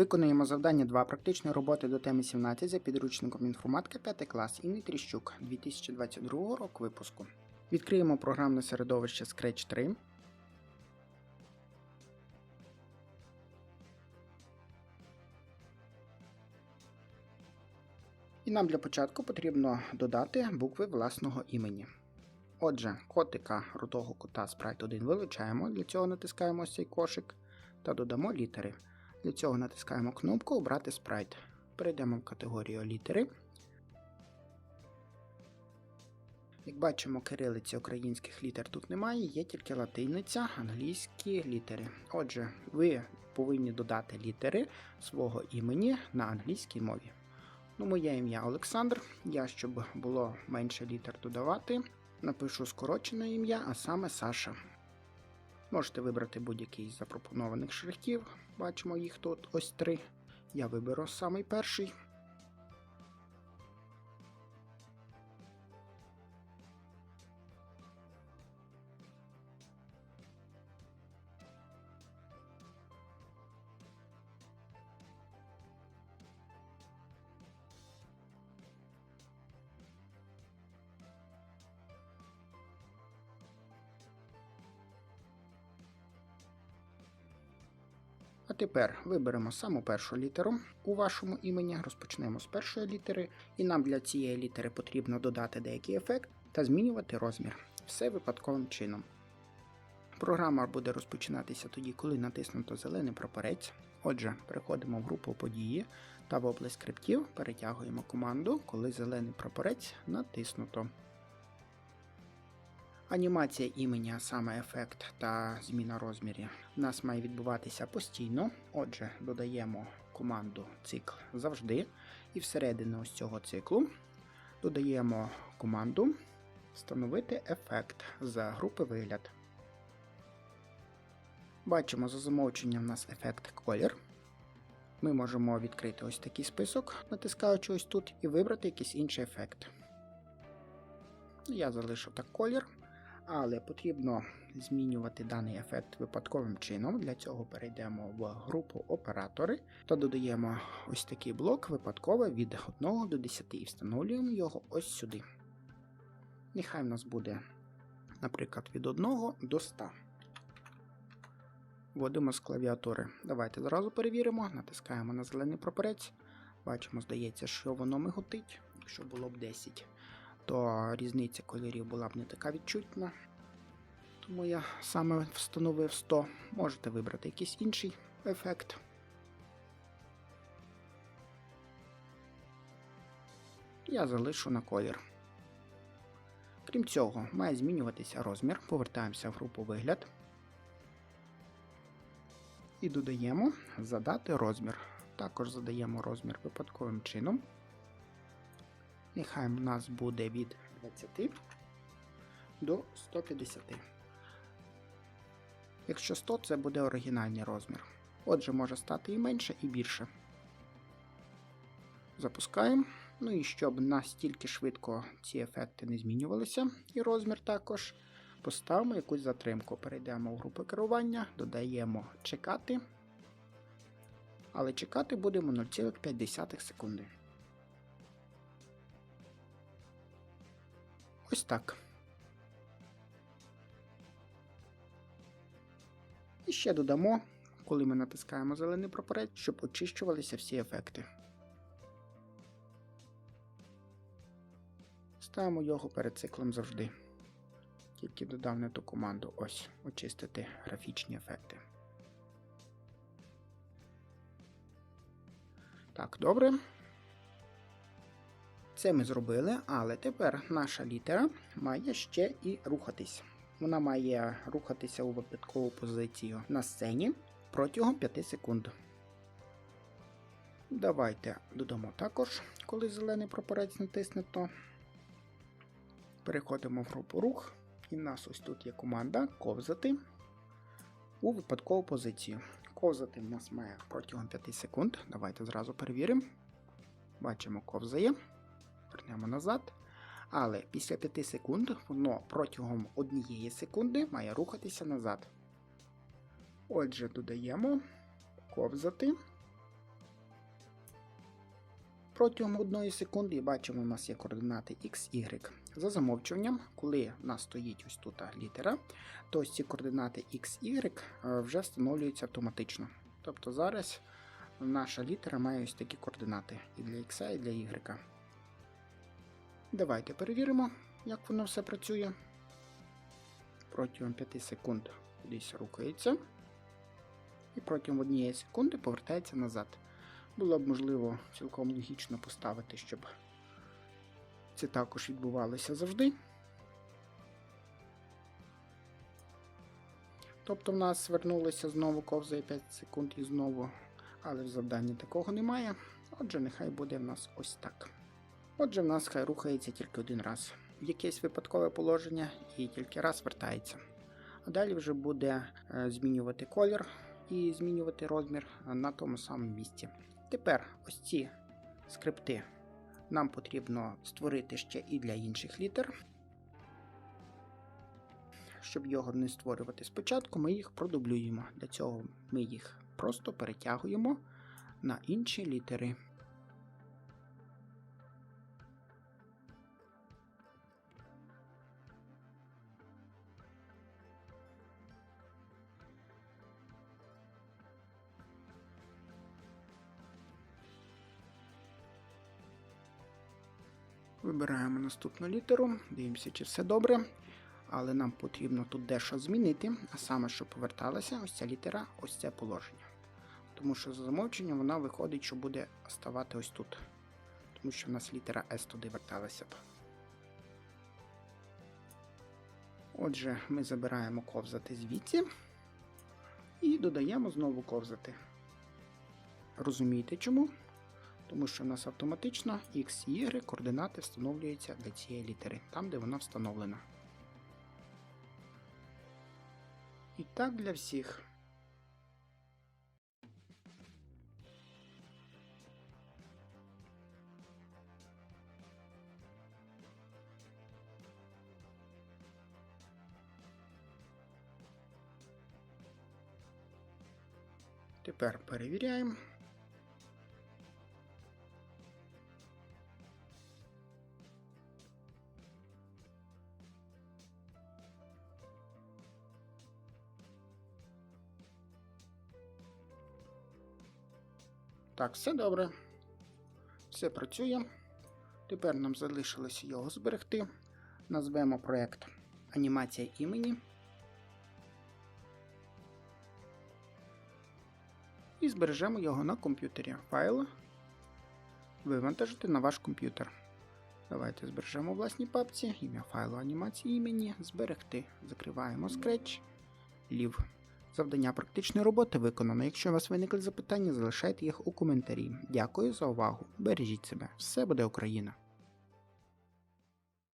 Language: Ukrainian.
Виконуємо завдання 2 практичної роботи до теми 17 за підручником інформатика 5 клас Інни Тріщук 2022 року випуску. Відкриємо програмне середовище Scratch 3. І нам для початку потрібно додати букви власного імені. Отже, котика рудого кота Sprite 1 вилучаємо, для цього натискаємо цей кошик та додамо літери. Для цього натискаємо кнопку Обрати спрайт. Перейдемо в категорію літери. Як бачимо, кирилиці українських літер тут немає, є тільки латиниця, англійські літери. Отже, ви повинні додати літери свого імені на англійській мові. Ну, моє ім'я Олександр. Я, щоб було менше літер додавати, напишу скорочене ім'я, а саме Саша. Можете вибрати будь-який з запропонованих шрифтів. Бачимо їх тут ось три. Я виберу самий перший. А тепер виберемо саму першу літеру у вашому імені, розпочнемо з першої літери, і нам для цієї літери потрібно додати деякий ефект та змінювати розмір. Все випадковим чином. Програма буде розпочинатися тоді, коли натиснуто зелений прапорець. Отже, переходимо в групу події та в область скриптів перетягуємо команду, коли зелений прапорець натиснуто. Анімація імені, а саме ефект та зміна розмірів, у нас має відбуватися постійно. Отже, додаємо команду цикл завжди. І всередину ось цього циклу додаємо команду встановити ефект з групи вигляд. Бачимо за замовченням у нас ефект колір. Ми можемо відкрити ось такий список, натискаючи ось тут, і вибрати якийсь інший ефект. Я залишу так колір але потрібно змінювати даний ефект випадковим чином. Для цього перейдемо в групу оператори та додаємо ось такий блок випадково від 1 до 10 і встановлюємо його ось сюди. Нехай в нас буде, наприклад, від 1 до 100. Вводимо з клавіатури. Давайте зразу перевіримо, натискаємо на зелений прапорець. Бачимо, здається, що воно миготить, якщо було б 10 то різниця кольорів була б не така відчутна. Тому я саме встановив 100. Можете вибрати якийсь інший ефект. Я залишу на колір. Крім цього, має змінюватися розмір. Повертаємося в групу вигляд. І додаємо задати розмір. Також задаємо розмір випадковим чином. Нехай у нас буде від 20 до 150. Якщо 100, це буде оригінальний розмір. Отже, може стати і менше, і більше. Запускаємо. Ну і щоб настільки швидко ці ефекти не змінювалися, і розмір також, поставимо якусь затримку. Перейдемо в групу керування, додаємо чекати. Але чекати будемо 0,5 секунди. Ось так. І ще додамо, коли ми натискаємо зелений прапорець, щоб очищувалися всі ефекти. Ставимо його перед циклом завжди. Тільки додав не ту команду ось очистити графічні ефекти. Так, добре. Це ми зробили, але тепер наша літера має ще і рухатись. Вона має рухатися у випадкову позицію на сцені протягом 5 секунд. Давайте додамо також, коли зелений прапорець натиснуто. Переходимо в групу рух, і в нас ось тут є команда ковзати у випадкову позицію. Ковзати в нас має протягом 5 секунд. Давайте зразу перевіримо. Бачимо, ковзає вернемо назад. Але після 5 секунд воно протягом однієї секунди має рухатися назад. Отже, додаємо ковзати. протягом 1 секунди бачимо, у нас є координати X, Y. За замовчуванням, коли в нас стоїть ось тут літера, то ці координати X, Y е, вже встановлюються автоматично. Тобто зараз наша літера має ось такі координати і для X, і для Y. Давайте перевіримо, як воно все працює. Протягом 5 секунд кудись рухається. І протягом однієї секунди повертається назад. Було б можливо цілком логічно поставити, щоб це також відбувалося завжди. Тобто в нас звернулося знову ковзає 5 секунд і знову, але в завданні такого немає. Отже, нехай буде в нас ось так. Отже, в нас хай рухається тільки один раз. Якесь випадкове положення і тільки раз вертається. А далі вже буде е, змінювати колір і змінювати розмір на тому самому місці. Тепер ось ці скрипти нам потрібно створити ще і для інших літер. Щоб його не створювати спочатку, ми їх продублюємо. Для цього ми їх просто перетягуємо на інші літери. Вибираємо наступну літеру, дивимося, чи все добре. Але нам потрібно тут дещо змінити, а саме, щоб поверталася ось ця літера, ось це положення. Тому що за замовченням вона виходить, що буде ставати ось тут. Тому що в нас літера S туди верталася б. Отже, ми забираємо ковзати звідси і додаємо знову ковзати. Розумієте чому? Тому що в нас автоматично X і Y координати встановлюються для цієї літери, там де вона встановлена. І так для всіх. Тепер перевіряємо. Так, все добре. Все працює. Тепер нам залишилося його зберегти. Назвемо проєкт Анімація імені. І збережемо його на комп'ютері. Файл. Вивантажити на ваш комп'ютер. Давайте збережемо в власній папці, ім'я файлу анімації імені, зберегти. Закриваємо Scratch, Leave. Завдання практичної роботи виконано. Якщо у вас виникли запитання, залишайте їх у коментарі. Дякую за увагу. Бережіть себе. Все буде Україна!